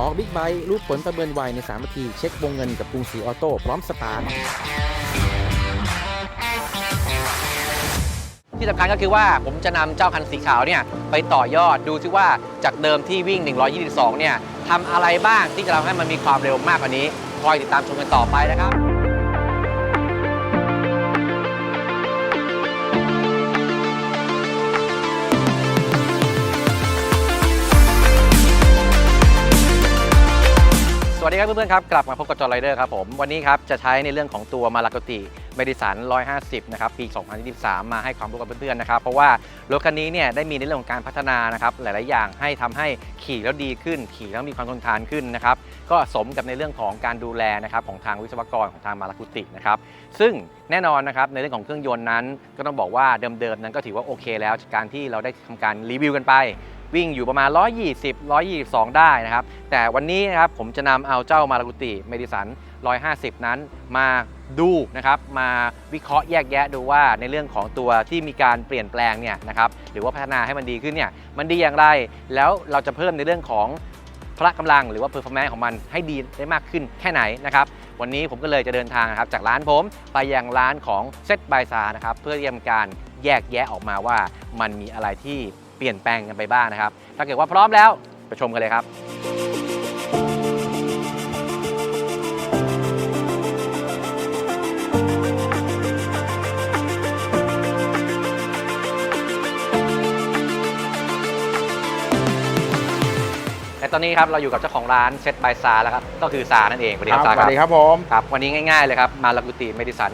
ออกบิ๊กไบค์รูปผลประเมินไวใน3นาที เช็ควงเงินกับกรุงศรีออโต้พร้อมสตาร์ทที่สำคัญก็คือว่าผมจะนำเจ้าคันสีขาวเนี่ยไปต่อยอดดูซิว่าจากเดิมที่วิ่ง 122 เนี่ยทำอะไรบ้างที่จะทำให้มันมีความเร็วมากกว่านี้ คอยติดตามชมกันต่อไปนะครับ สวัสดีครับเพื่อนๆครับกลับมาพบกับจอร์ไรเดอร์ครับผมวันนี้ครับจะใช้ในเรื่องของตัวมาลากติเมดิสัน150 นะครับ ปี 2023 มาให้ความรู้กับเพื่อนๆนะครับ เพราะว่ารถคันนี้เนี่ยได้มีในเรื่องของการพัฒนานะครับ หลายๆ อย่างให้ทำให้ขี่แล้วดีขึ้น ขี่แล้วมีความทนทานขึ้นนะครับ ก็สมกับในเรื่องของการดูแลนะครับของทางวิศวกรของทางมาลากุตินะครับ ซึ่งแน่นอนนะครับในเรื่องของเครื่องยนต์นั้น ก็ต้องบอกว่าเดิมๆนั้นก็ถือว่าโอเค แล้วจากการที่เราได้ทำการรีวิวกันไป วิ่งอยู่ประมาณ 120 122 ได้นะครับ แต่วันนี้นะครับผมจะนำเอาเจ้ามารากุติเมดิสัน 150 นั้นมาดูนะครับ มาวิเคราะห์แยกแยะดูว่าในเรื่องของตัวที่มีการเปลี่ยนแปลงเนี่ยนะครับ หรือว่าพัฒนาให้มันดีขึ้นเนี่ยมันดีอย่างไร แล้วเราจะเพิ่มในเรื่องของพละกำลังหรือว่า performance ของมันให้ดีได้มากขึ้นแค่ไหนนะครับ วันนี้ผมก็เลยจะเดินทางครับจากร้านผม ไปยังร้านของเซตบายซานะครับ เพื่อเตรียมการแยกแยะออกมาว่ามันมีอะไรที่ เปลี่ยนแปลงกันไปบ้างนะครับ ถ้าเกิดว่าพร้อมแล้วไปชมกันเลยครับและตอนนี้ครับเราอยู่กับเจ้าของร้านเซตบายซาแล้วครับก็คือซานั่นเองสวัสดีครับสซาวัครัสบดีครับผมครับวันนี้ง่ายๆเลยครับมาลากุติเมดิสัน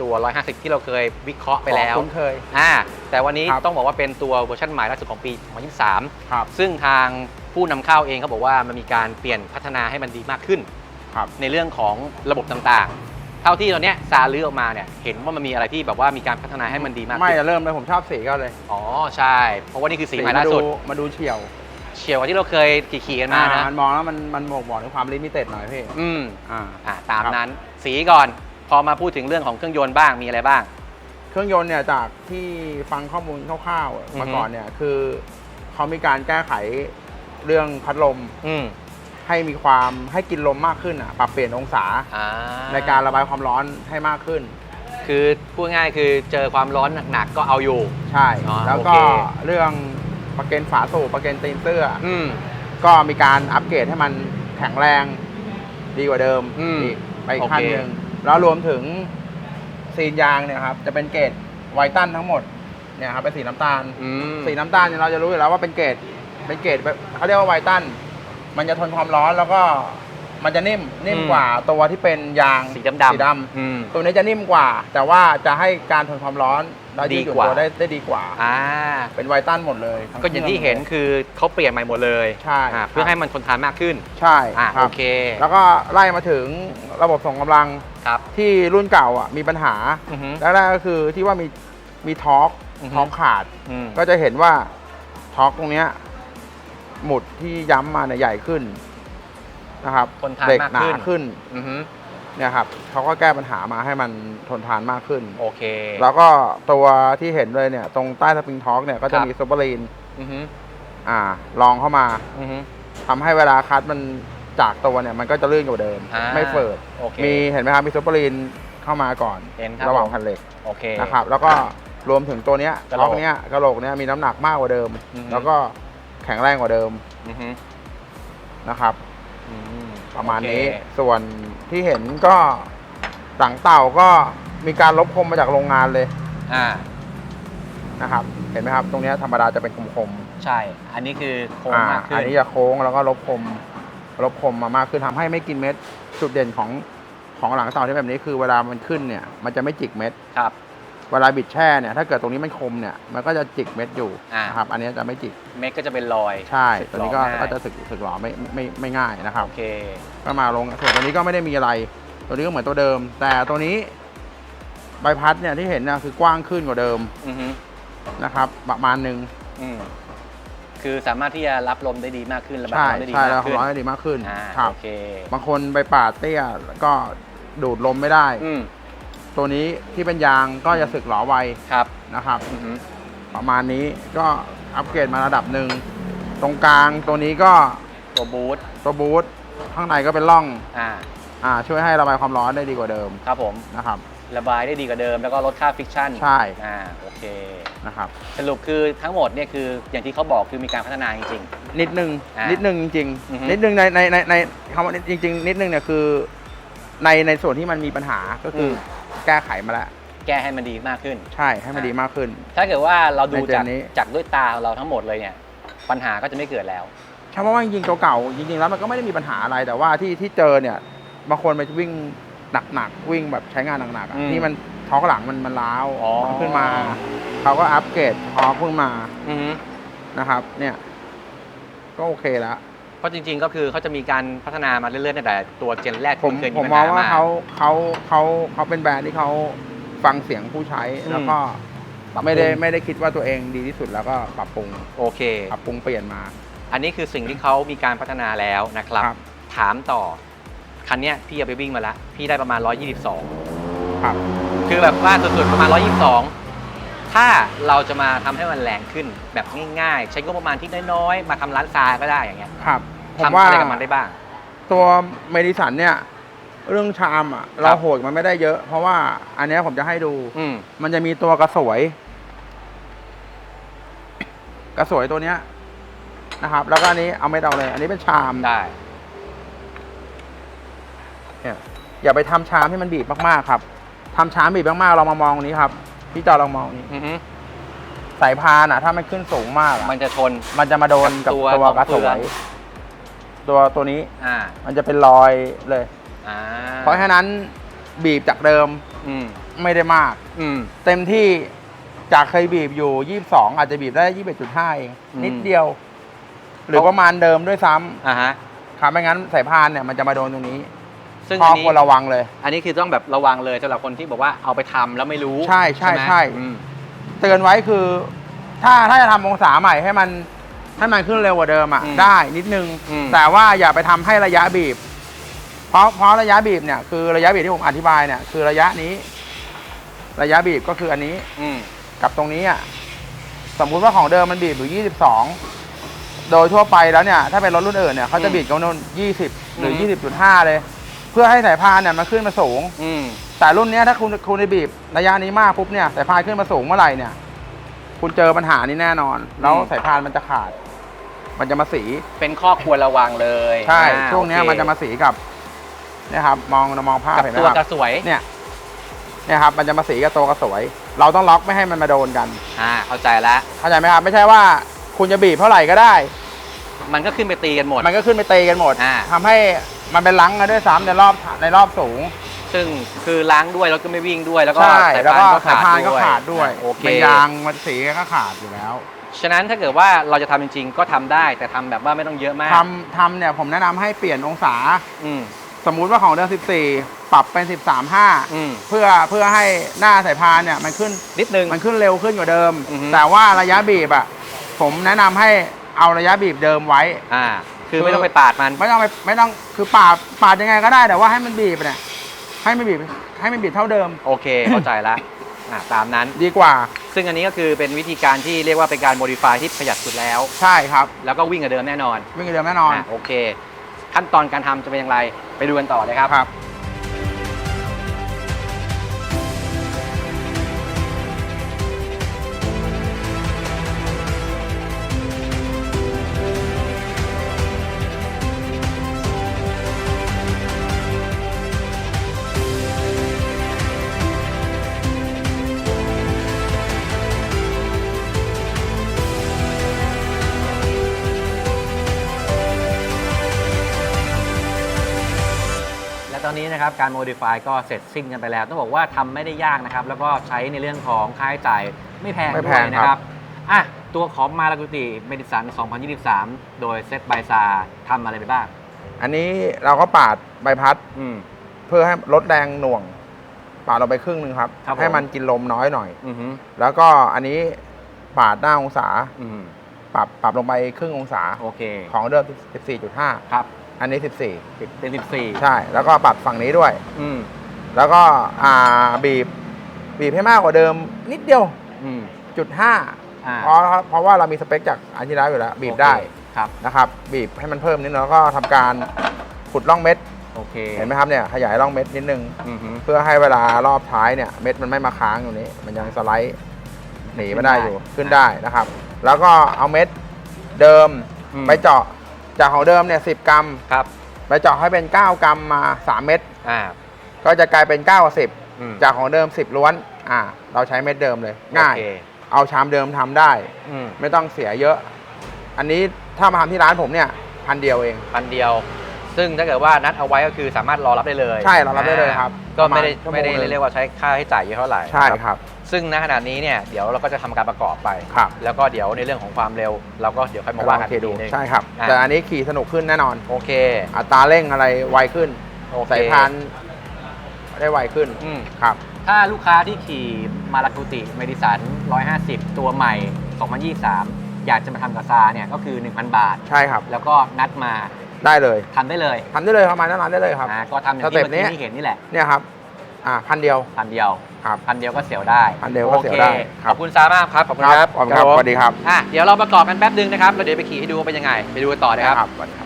ตัว 150 ที่เราเคยวิเคราะห์ไปแล้วของคุ้นเคยอ่าแต่วันนี้ครับต้องบอกว่าเป็นตัวเวอร์ชันใหม่ล่าสุดของปี 2023ครับซึ่งทางผู้นำเข้าเองเขาบอกว่ามันมีการเปลี่ยนพัฒนาให้มันดีมากขึ้นครับในเรื่องของระบบต่างๆ เท่าที่ตอนเนี้ยซาลื้อออกมาเนี่ยเห็นว่ามันมีอะไรที่แบบว่ามีการพัฒนาให้มันดีมากไม่ขึ้นจะเริ่มเลยผมชอบสีก็เลย อ๋อใช่ เพราะว่านี่คือสีใหม่ล่าสุดมาดูเฉียวเฉียวกว่าที่เราเคยขี่ๆกันมานะอ่มันมองแล้วมันมันบอกบอกถึงความลิมิเต็ดหน่อยพี่ อืมอ่าอ่าตามครับนั้น สีก่อน พอมาพูดถึงเรื่องของเครื่องยนต์บ้างมีอะไรบ้าง เครื่องยนต์เนี่ยจากที่ฟังข้อมูลคร่าวๆอือฮึมาก่อนเนี่ยคือเขามีการแก้ไขเรื่องพัดลมอืมให้มีความให้กินลมมากขึ้นอะปรับเปลี่ยนองศาอ่าในการระบายความร้อนให้มากขึ้น คือพูดง่ายๆคือเจอความร้อนหนักๆก็เอาอยู่ ใช่อ๋อแล้วโอก็เคเรื่องประเกันฝาสูบประเกันตีนเสื้อออืมก็มีการอัปเกรดให้มันแข็งแรงดีกว่าเดิมอืมอีกไปอีกโอเคขั้นหนึ่ง แล้วรวมถึงซีนยางเนี่ยครับจะเป็นเกรดไวตันทั้งหมดเนี่ยครับเป็นสีน้ำตาล อืมสีน้ำตาลเนี่ยเราจะรู้อยู่แล้วว่าเป็นเกรดเป็นเกรดแบบเขาเรียกว่าไวตัน มันจะทนความร้อนแล้วก็ มันจะนิ่มนิ่มกว่าตัวที่เป็นยางสีดำๆสีดอืมำตัวนี้จะนิ่มกว่า แต่ว่าจะให้การทนความร้อนและยืดหยุ่นดีกว่า ตัวได้ได้ดีกว่า อ่า เป็นไวตันหมดเลยทั้ก็อย่างที่เห็นคือเขาเปลี่ยนใหม่หมดเลยใช่อ่าเพื่อครับให้มันทนทานมากขึ้นใช่อ่าครัโอบเคแล้วก็ไล่มาถึงระบบส่งกำลังครับที่รุ่นเก่าอะมีปัญหา อือฮึแรกๆก็คือที่ว่ามีมีทอร์กอือฮึ ทอร์กขาด อืม ก็จะเห็นว่าทอร์กตรงเนี้ยหมุดที่ย้ำมาเนี่ยใหญ่ขึ้น นะครับทนทานเบรกมากหนาขึ้น ขึ้นอือฮึเนี่ยครับเขาก็แก้ปัญหามาให้มันทนทานมากขึ้น โอเค แล้วก็ตัวที่เห็นเลยเนี่ย ตรงใต้สปริงทอร์กเนี่ยก็จะครับ มีซูเปอร์ลีนอือฮึอ่าลองเข้ามาอือฮึ ทำให้เวลาคัดมันจากตัวเนี่ยมันก็จะลื่นกว่าเดิม อ่า ไม่เฟิร์ดโอเค มีเห็นไหมครับมีซูเปอร์ลีนเข้ามาก่อนเห็นครับ ระหว่างผมพันเหล็กโอเค นะครับ แล้วก็รวมถึงตัวเนี้ยกะโหลกล็อกเนี้ยกระโหลกเนี้ยมีน้ำหนักมากกว่าเดิม อือฮึ แล้วก็แข็งแรงกว่าเดิมอือฮึนะครับอืม ประมาณนี้โอเคส่วนที่เห็นก็หลังเต่าก็มีการลบคมมาจากโรงงานเลยอ่านะครับ เห็นไหมครับ ตรงเนี้ยธรรมดาจะเป็นคมใช่ อันนี้คือโค้งๆอ่ามากขึ้อันนนี้จะโค้งแล้วก็ลบคมลบคมมามากขึ้นทำให้ไม่กินเม็ดจุดเด่นของของหลังเต่าที่แบบนี้คือเวลามันขึ้นเนี่ย มันจะไม่จิกเม็ดครับ เวลาบิดแช่เนี่ยถ้าเกิดตรงนี้มันคมเนี่ยมันก็จะจิกเม็ดอยู่อ่านนะครับอันนี้จะไม่จิกเม็ดก็จะเป็นรอย ใช่ตัวนี้ก็หลอง่าย ก็จะสึกสึกหลอไม่ไม่ไม่ไม่ง่ายนะครับ โอเค ก็มาลงส่วนตัวนี้ก็ไม่ได้มีอะไร ตัวนี้ก็เหมือนตัวเดิม แต่ตัวนี้ใบพัดเนี่ยที่เห็นเนี่ยคือกว้างขึ้นกว่าเดิมอือฮึนะครับประมาณหนึ่งอืมคือสามารถที่จะรับลมได้ดีมากขึ้นระบายใช่ความได้ดีใช่มาแล้วกขึ้นร้อยได้ดีมากขึ้นอ่าครับ โอเคบางคนไปปาดเตี้ยก็ดูดลมไม่ได้ อืม ตัวนี้ที่เป็นยางก็จะสึกหลอไวครับ นะครับ อือฮึประมาณนี้ก็อัปเกรดมาระดับหนึ่ง ตรงกลางตัวนี้ก็ตัวบูทตัวบูทข้างในก็เป็นร่องอ่าอ่าช่วยให้ระบายความร้อนได้ดีกว่าเดิมครับผมนะครับ ระบายได้ดีกว่าเดิม แล้วก็ลดค่าฟิกชันใช่อ่าโอเค นะครับ สรุปคือทั้งหมดเนี่ยคืออย่างที่เขาบอกคือมีการพัฒนาจริง นิดนึงอ่านินิดนึงจริงอือฮึ ๆนิดนึงในในในในคำว่าจริง ๆ นิดนึงเนี่ยคือในในส่วนที่มันมีปัญหาก็คืออ แก้ไขมาแล้วๆแก้ให้มันดีมากขึ้น ใช่ให้มันดีมากขึ้น ถ้าเกิดว่าเราดูในเจนจากนี้จากด้วยตาของเราทั้งหมดเลยเนี่ยปัญหาก็จะไม่เกิดแล้วใช่เพราะว่าจริงๆตัวเก่าจริงๆแล้วมันก็ไม่ได้มีปัญหาอะไรแต่ว่าที่ที่เจอเนี่ยบางคนไปวิ่งหนักๆวิ่งแบบใช้งานหนักๆอะอืมที่มันท้องหลังมันมันล้าวอ๋อขึ้นมาเขาก็อัปเกรดท้องขึ้นมาอือฮึนะครับ เนี่ย ก็โอเคแล้ว เพราะจริง ๆ ก็คือเขาจะมีการพัฒนามาเรื่อยๆตั้งแต่ตัวเจนแรกผมที่เคยผมปัญมองหว่าเขาเขาเขาเขาเป็นแบรนด์ที่เขาฟังเสียงผู้ใช้อืมแล้วก็ปรับปรุงไม่ได้ไม่ได้คิดว่าตัวเองดีที่สุดแล้วก็ปรับปรุงโอเค ปรับปรุงเปลี่ยนมา อันนี้คือสิ่งที่เขามีการพัฒนาแล้วนะครับ ครับ ถามต่อ คันเนี้ยพี่เอาไปวิ่งมาแล้ว พี่ได้ประมาณ122ครับคือแบบว่าสุดๆประมาณ 122 ถ้าเราจะมาทำให้มันแรงขึ้นแบบง่ายๆ ใช้งบประมาณที่น้อยๆ มาทำร้านซาก็ได้อย่างเงี้ยครับ ผมทำว่าอะไรกับมันได้บ้าง ตัวเมดิสันเนี่ย เรื่องชามอะ เราโหดมันไม่ได้เยอะ เพราะว่าอันเนี้ยผมจะให้ดู อืม มันจะมีตัวกระสวย กระสวยตัวเนี้ยนะครับ แล้วก็อันนี้เอาไม่เอาเลย อันนี้เป็นชามได้ เนี่ยอย่าไปทำชามให้มันบีบมากๆครับทำชามบีบมากๆเรามามองนี้ครับ พี่จอลองมองนี้อือฮึสายพานอะ ถ้ามันขึ้นสูงมากอะมันจะชน มันจะมาโดนกับตัวตัวกระสของเปลืวอยยตัวตัวนี้อ่ามันจะเป็นรอยเลย อ่าเพราะฉะนั้นบีบจากเดิมอืมไม่ได้มาก อืม เต็มที่จากเคยบีบอยู่ 22 อาจจะบีบได้ 21.5 เอง อืม นิดเดียว หรือประมาณเดิมด้วยซ้ำอ่าฮะ ครับไม่งั้นสายพานเนี่ยมันจะมาโดนตรงนี้ ซึ่งข้อัอนนี้ควรระวังเลย อันนี้คือต้องแบบระวังเลยสำหรับคนที่บอกว่าเอาไปทำแล้วไม่รู้ใช่ใช่ไหมใช่ อืมเตือนไว้คือ ถ้าถ้าจะทำองศาใหม่ให้มันให้มันขึ้นเร็วกว่าเดิมอะอืมได้นิดนึงอืมแต่ว่าอย่าไปทำให้ระยะบีบ เพราะเพราะระยะบีบเนี่ยคือระยะบีบที่ผมอธิบายเนี่ยคือระยะนี้ ระยะบีบก็คืออันนี้อืมกับตรงนี้อะสมมุติว่าของเดิมมันบีบอยู่ 22 โดยทั่วไปแล้วเนี่ย ถ้าเป็นรถรุ่นอื่นเนี่ยเขาจะบีบกันนู่น20 หรือ 20.5 เลยเพื่อให้สายพานเนี่ยมันขึ้นมาสูง อืม แต่รุ่นเนี้ยถ้าคุณคุณได้บีบระยะนี้มากปุ๊บเนี่ยสายพานขึ้นมาสูงเมื่อไหร่เนี่ย คุณเจอปัญหานี้แน่นอน แล้วอืม สายพานมันจะขาด มันจะมาสีเป็นข้อควรระวังเลยใช่ อ่าช่วงเนี้ยโอเคมันจะมาสีกับเนี่ยครับมองมองภาพกับเห็นไหมตัวคกรัระบสวยเนี่ยเนี่ยครับมันจะมาสีกับตัวกระสวย เราต้องล็อกไม่ให้มันมาโดนกันอ่าเข้าใจแล้วเข้าใจไหมครับ ไม่ใช่ว่าคุณจะบีบเท่าไหร่ก็ได้ มันก็ขึ้นไปตีกันหมด มันก็ขึ้นไปตีกันหมดอ่า ทำให้ มันเป็นลังกันด้วยซ้ำในรอบในรอบสูง ซึ่งคือล้างด้วยแล้วก็ไม่วิ่งด้วย แล้วก็ใช่สายแล้วพานก็ก็สายขาดพานก็ด้วยขาดด้วยอะโอเคเป็นยางมันสีก็ขาดอยู่แล้วฉะนั้นถ้าเกิดว่าเราจะทำจริง ๆ ก็ทำได้แต่ทำแบบว่าไม่ต้องเยอะมากทำทำเนี่ยผมแนะนำให้เปลี่ยนองศา อืมสมมุติว่าของเดิม14 ปรับเป็น 13.5อืมเพื่อเพื่อให้หน้าสายพานเนี่ยมันขึ้น นิดนึง มันขึ้นเร็วขึ้นกว่าเดิม อือฮึ แต่ว่าระยะบีบอะ ผมแนะนำให้เอาระยะบีบเดิมไว้ อ่า คือไม่ต้องไปปาดมัน ไม่ต้องไปไม่ต้องคือปาดปาดยังไงก็ได้แต่ว่าให้มันบีบเนี่ยให้มันบีบให้มันบีบเท่าเดิม โอเค เข้าใจละอ่าตามนั้น ดีกว่า ซึ่งอันนี้ก็คือเป็นวิธีการที่เรียกว่าเป็นการโมดิฟายที่ประหยัดสุดแล้ว ใช่ครับ แล้วก็วิ่งกับเดิมแน่นอนวิ่งกับเดิมแน่นอนอะโอเค ขั้นตอนการทำจะเป็นอย่างไร ไปดูกันต่อเลยครับ ครับ ตอนนี้นะครับการ modify ก็เสร็จสิ้นกันไปแล้ว ต้องบอกว่าทำไม่ได้ยากนะครับ แล้วก็ใช้ในเรื่องของค่าใช้จ่ายไม่แพงไม่ด้แพวยงนะคครัรับ บอะตัวของมาลากุติเมดิสัน 2023 โดยเซตไบซาทำอะไรไปบ้างอันนี้เราก็ปาดใบพัดอืม เพื่อให้ลดแรงหน่วง ปาดเราไปครึ่งหนึ่งครับ ครับผม ให้มันกินลมน้อยหน่อย อือฮึแล้วก็อันนี้ปาดหน้าองศา อืมปรับปรับลงไปครึ่งองศาโอเค ของเดิม 14.5 ครับ อันนี้ เป็น14 14 ใช่ แล้วก็ปรับฝั่งนี้ด้วย อืมแล้วก็อ่าบีบบีบให้มากกว่าเดิมนิดเดียวอืมจุดห้าอ่าเพราะเพราะว่าเรามีสเปคจากอันที่แล้วอยู่แล้ว บีบได้โอเคครับ นะครับบีบให้มันเพิ่มนิดนึงแล้วก็ทำการขุดร่องเม็ดโอเคเห็นไหมครับเนี่ยขยายร่องเม็ดนิดนึง อือฮึ เพื่อให้เวลารอบท้ายเนี่ยเม็ดมันไม่มาค้างอยู่นี้ มันยังสไลด์หนีไม่ได้อยู่ขึ้นได้นะครับ แล้วก็เอาเม็ดเดิมอืม ไปเจาะ จากของเดิมเนี่ยสิกรัมครับไปเจาะให้เป็น 9 กรัมมา 3 เม็ดอ่าก็จะกลายเป็น9กับอืม10 จากของเดิม 10 ล้วนอ่าเราใช้เม็ดเดิมเลย ง่ายโอเคเอาชามเดิมทำได้อืมไม่ต้องเสียเยอะ อันนี้ถ้ามาทำที่ร้านผมเนี่ยพันเดียวเองพันเดียว ซึ่งถ้าเกิดว่านัดเอาไว้ก็คือสามารถรอรับได้เลยใช่รอรับได้เลยครับก็ไม่ได้ประมาณไม่ได้ชั่วโมงหนึ่ง เรียกว่าใช้ค่าใช้จ่ายเยอะเท่าไหร่ ใช่นะครับ ซึ่งณขณะนี้เนี่ยเดี๋ยวเราก็จะทำการประกอบไป ครับ แล้วก็เดี๋ยวในเรื่องของความเร็ว เราก็เดี๋ยวค่อยมาว่ากันลองเคอีกดูทีนึง ใช่ครับ อะ แต่อันนี้ขี่สนุกขึ้นแน่นอน โอเคอัตราเร่งอะไรไวขึ้นโอเคสายพานได้ไวขึ้นอืมครับ ถ้าลูกค้าที่ขี่มาลากุติเมดิสัน 150 ตัวใหม่ 2023 อยากจะมาทำกับซาเนี่ยก็คือ 1,000 บาท ใช่ครับ แล้วก็นัดมา ได้เลยทำได้เลยทำได้เลยครับมาหน้าร้านได้เลยครับ อ่าก็ทำอย่างสเต็ที่ปเมื่อกี้นี้ที่เห็นนี่แหละเนี่ยครับอ่าพันเดียวพันเดียวครับ พันเดียวก็เสียวได้พันเดียวก็เสียวได้โอคครับขอบคุณซามากครับขอบคุณครับขอบคุณครับผมสวัสดีครับอะเดี๋ยวเราประกอบกันแป๊บนึงนะครับแล้วเดี๋ยวไปขี่ให้ดูว่าเป็นยังไง ไปดูกันต่อนะครับ สวัสดีครับ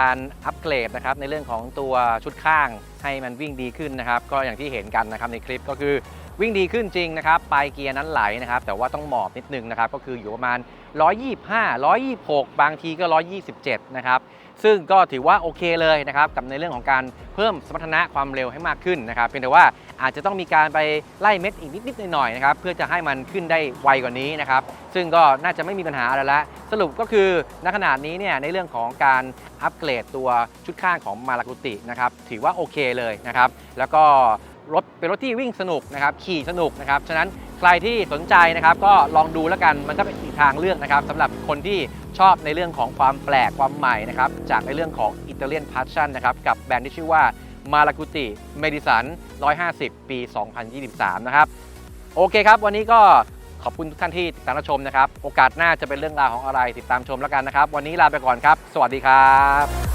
การอัปเกรดนะครับในเรื่องของตัวชุดข้างให้มันวิ่งดีขึ้นนะครับก็อย่างที่เห็นกันนะครับในคลิปก็คือวิ่งดีขึ้นจริงนะครับปลายเกียร์นั้นไหลนะครับแต่ว่าต้องหมอบนิดนึงนะครับก็คืออยู่ประมาณ 125 126 บางทีก็ 127 นะครับ ซึ่งก็ถือว่าโอเคเลยนะครับกับในเรื่องของการเพิ่มสมรรถนะความเร็วให้มากขึ้นนะครับเพียงแต่ว่าอาจจะต้องมีการไปไล่เม็ดอีกนิดๆหน่อยๆนะครับเพื่อจะให้มันขึ้นได้ไวกว่านี้นะครับซึ่งก็น่าจะไม่มีปัญหาอะไรละสรุปก็คือณขนาดนี้เนี่ยในเรื่องของการอัปเกรดตัวชุดข้างของมาลากุตินะครับถือว่าโอเคเลยนะครับแล้วก็ รถเป็นรถที่วิ่งสนุกนะครับขี่สนุกนะครับฉะนั้นใครที่สนใจนะครับก็ลองดูแล้วกันมันก็เป็นอีกทางเลือกนะครับสำหรับคนที่ชอบในเรื่องของความแปลกความใหม่นะครับจากในเรื่องของอิตาเลียนพาชั่นนะครับกับแบรนด์ที่ชื่อว่ามาลากุติเมดิสัน 150 ปี 2023 นะครับ โอเคครับ วันนี้ก็ขอบคุณทุกท่านที่ติดตามรับชมนะครับ โอกาสหน้าจะเป็นเรื่องราวของอะไรติดตามชมแล้วกันนะครับ วันนี้ลาไปก่อนครับ สวัสดีครับ